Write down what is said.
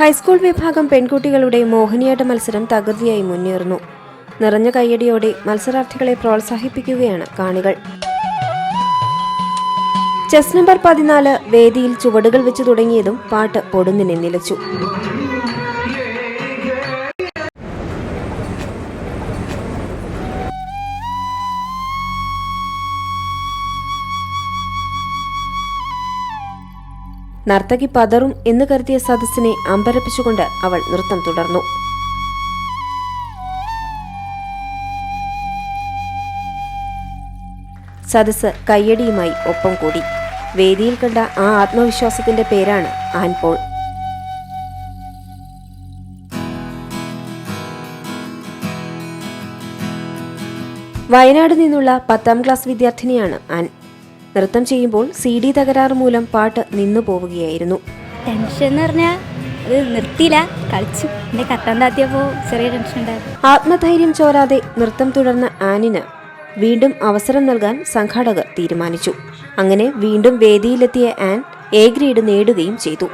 High school വിഭാഗം പെൺകുട്ടികളുടെ മോഹിനിയാട്ട മത്സരം തകൃതിയായി മുന്നേറുന്നു. നിറഞ്ഞ കയ്യടിയോടെ മത്സരാർത്ഥികളെ പ്രോത്സാഹിപ്പിക്കുകയാണ് കാണികൾ. ചെസ് നമ്പർ പതിനാല് വേദിയിൽ ചുവടുകൾ വെച്ച് തുടങ്ങിയതും പാട്ട് പൊടുന്നിനെ നിലച്ചു. നർത്തകി പതറും എന്ന് കരുതിയ സദസ്സിനെ അമ്പരപ്പിച്ചുകൊണ്ട് അവൾ നൃത്തം തുടർന്നു. സദസ്സ് കയ്യടിയുമായി ഒപ്പം കൂടി. വേദിയിൽ കണ്ട ആ ആത്മവിശ്വാസത്തിന്റെ പേരാണ് ആൻപോൾ. വയനാട് നിന്നുള്ള പത്താം ക്ലാസ് വിദ്യാർത്ഥിനിയാണ് ആൻ. നൃത്തം ചെയ്യുമ്പോൾ സി ഡി തകരാറ് മൂലം പാട്ട് നിന്നു പോവുകയായിരുന്നു. ടെൻഷൻ എന്ന് പറഞ്ഞാൽ അത് നിർത്തിയില്ല. കളിച്ചു. എന്റെ കട്ടൻ താത്തിയപ്പോൾ ചെറിയ ടെൻഷൻ ഉണ്ടായിരുന്നു ആത്മധൈര്യം ചോരാതെ നൃത്തം തുടർന്ന ആനിന് വീണ്ടും അവസരം നൽകാൻ സംഘാടകർ തീരുമാനിച്ചു. അങ്ങനെ വീണ്ടും വേദിയിലെത്തിയ ആൻ എ ഗ്രേഡ് നേടുകയും ചെയ്തു.